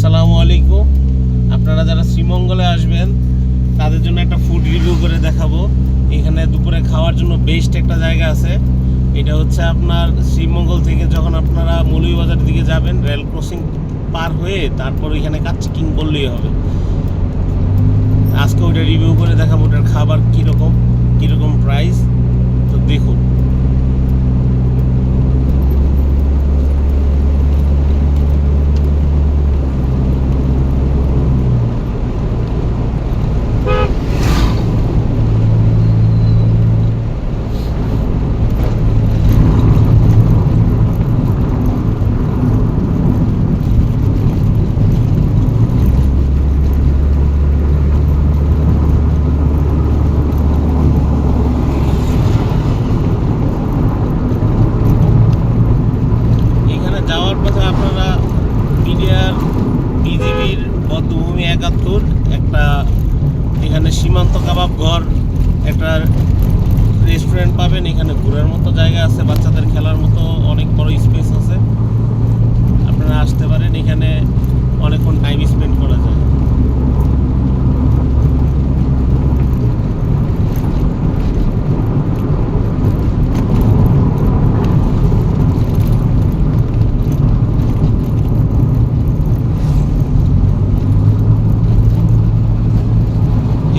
আসসালামু আলাইকুম। আপনারা যারা শ্রীমঙ্গলে আসবেন, তাদের জন্য একটা ফুড রিভিউ করে দেখাবো। এখানে দুপুরে খাওয়ার জন্য বেস্ট একটা জায়গা আছে। এটা হচ্ছে আপনার শ্রীমঙ্গল থেকে যখন আপনারা মৌলভীবাজার দিকে যাবেন রেল ক্রসিং পার হয়ে তারপর ওইখানে কাচ্চি কিং বললেই হবে। আজকে ওইটা রিভিউ করে দেখাবো ওটার খাবার কীরকম কীরকম প্রাইস তো দেখুন। একটা রেস্টুরেন্ট পাবেন, এখানে ঘোরার মতো জায়গা আছে, বাচ্চাদের খেলার মতো অনেক বড় স্পেস আছে আপনারা আসতে পারেন এখানে অনেকক্ষণ টাইম স্পেন্ড করা যায়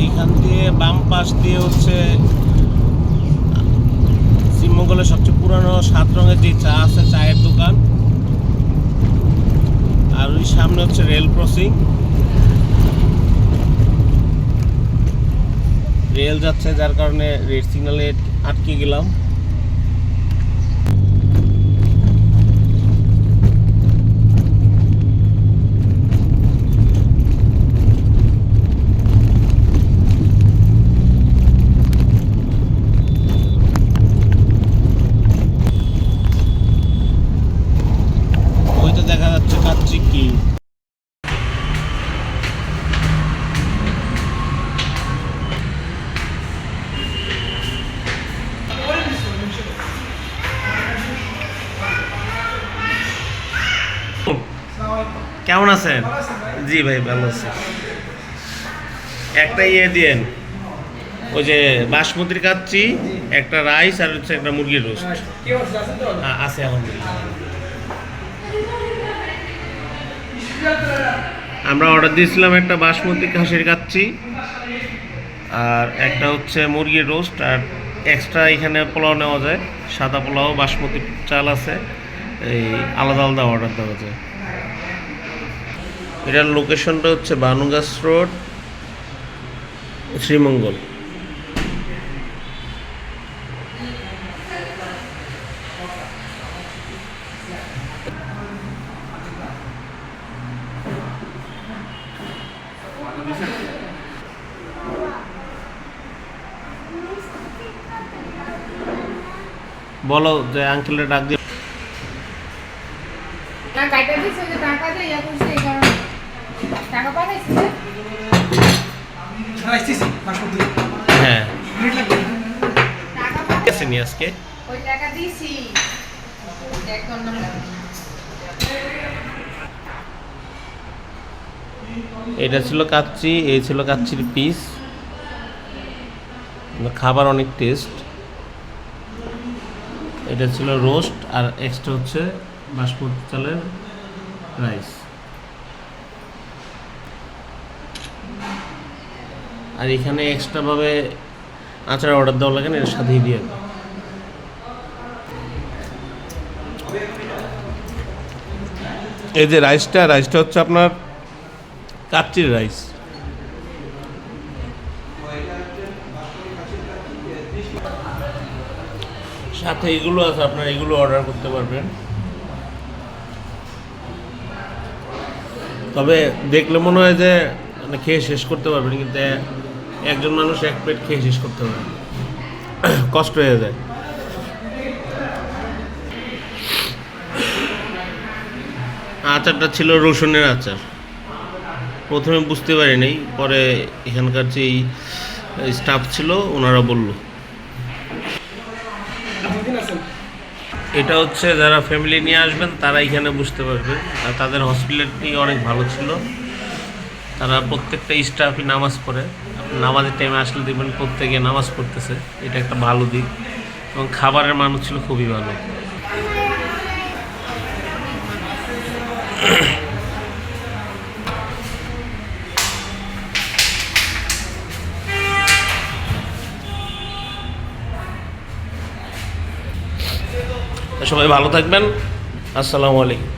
এইখান দিয়ে বাম পাশ দিয়ে হচ্ছে শ্রীমঙ্গলের সবচেয়ে পুরানো সাত রঙের যে চা আছে, চায়ের দোকান। আর ওই সামনে হচ্ছে রেল ক্রসিং। রেল যাচ্ছে, যার কারণে রেড সিগনালে আটকে গেলাম। কেমন আছেন? জি ভাই ভালো আছি। একটা ইয়ে দিয়েন। ওই যে বাসমতির কাচ্চি একটা রাইস আর হচ্ছে একটা মুরগির রোস্ট। হ্যাঁ আছে আলহামদুলিল্লাহ। আমরা অর্ডার দিয়েছিলাম একটা বাসমতি খাসির কাচ্চি আর একটা হচ্ছে মুরগির রোস্ট আর এক্সট্রা এখানে পোলাও নেওয়া যায়। সাদা পোলাও বাসমতি চাল আছে। এই আলাদা আলাদা অর্ডার দেওয়া যায়। এটার লোকেশনটা হচ্ছে বানুগাছ রোড শ্রীমঙ্গল। বলো যে আঙ্কেলের ডাক দিয়ে যে টাকা দিয়ে টাকা হ্যাঁ। আজকে। ওই টাকা এটা ছিল কাচ্চি এই ছিল কাচ্চির পিস খাবার অনেক টেস্ট এটা ছিল রোস্ট আর এক্সট্রা হচ্ছে বাসমতি চালের রাইস আর এখানে এক্সট্রাভাবে আচার অর্ডার দেওয়া লাগে না এর সাথেই দিয়ে দেয়। এই যে রাইসটা রাইসটা হচ্ছে আপনার কাচ্চির রাইস সাথে এগুলো আছে, আপনার এগুলো অর্ডার করতে পারবেন তবে দেখলে মনে হয় যে মানে খেয়ে শেষ করতে পারবেন, কিন্তু একজন মানুষ এক প্লেট খেয়ে শেষ করতে পারে কষ্ট হয়ে যায়। আচারটা ছিল রসুনের আচার। প্রথমে বুঝতে পারি নাই পরে এখানকার যেই স্টাফ ছিল, ওনারা বলল। এটা হচ্ছে যারা ফ্যামিলি নিয়ে আসবেন, তারা এখানে বুঝতে পারবে। আর তাদের হসপিটালিটি অনেক ভালো ছিল। তারা প্রত্যেকটা স্টাফই নামাজ পড়ে। নামাজের টাইমে আসলে দেখবেন প্রত্যেকে নামাজ পড়তেছে। এটা একটা ভালো দিক। এবং খাবারের মান ছিল খুবই ভালো। সবাই ভালো থাকবেন। আসসালামু আলাইকুম।